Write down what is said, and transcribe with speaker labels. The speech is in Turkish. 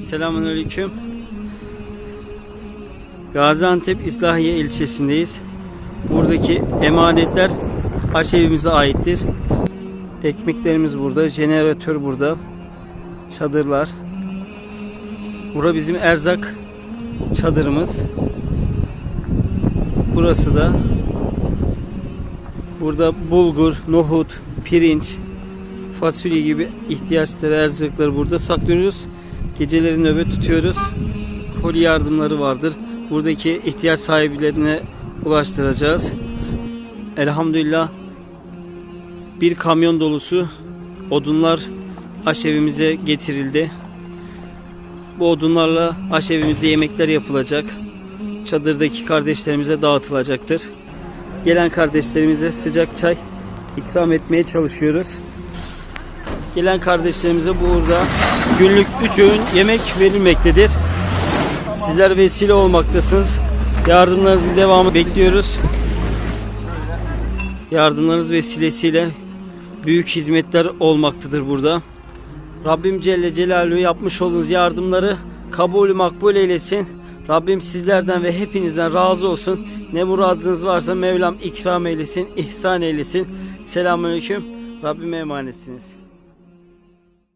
Speaker 1: Selamünaleyküm. Gaziantep İslahiye ilçesindeyiz. Buradaki emanetler aşevimize aittir. Ekmeklerimiz burada, jeneratör burada, çadırlar. Bura bizim erzak çadırımız. Burası da burada bulgur, nohut, pirinç, fasulye gibi ihtiyaçları, erzakları burada saklıyoruz. Geceleri nöbet tutuyoruz. Koli yardımları vardır. Buradaki ihtiyaç sahiplerine ulaştıracağız. Elhamdülillah bir kamyon dolusu odunlar aşevimize getirildi. Bu odunlarla aşevimizde yemekler yapılacak. Çadırdaki kardeşlerimize dağıtılacaktır. Gelen kardeşlerimize sıcak çay ikram etmeye çalışıyoruz. Gelen kardeşlerimize burada günlük 3 öğün yemek verilmektedir. Sizler vesile olmaktasınız. Yardımlarınızın devamı bekliyoruz. Yardımlarınız vesilesiyle büyük hizmetler olmaktadır burada. Rabbim Celle Celaluhu yapmış olduğunuz yardımları kabul makbul eylesin. Rabbim sizlerden ve hepinizden razı olsun. Ne muradınız varsa Mevlam ikram eylesin, ihsan eylesin. Selamünaleyküm. Rabbime emanetsiniz.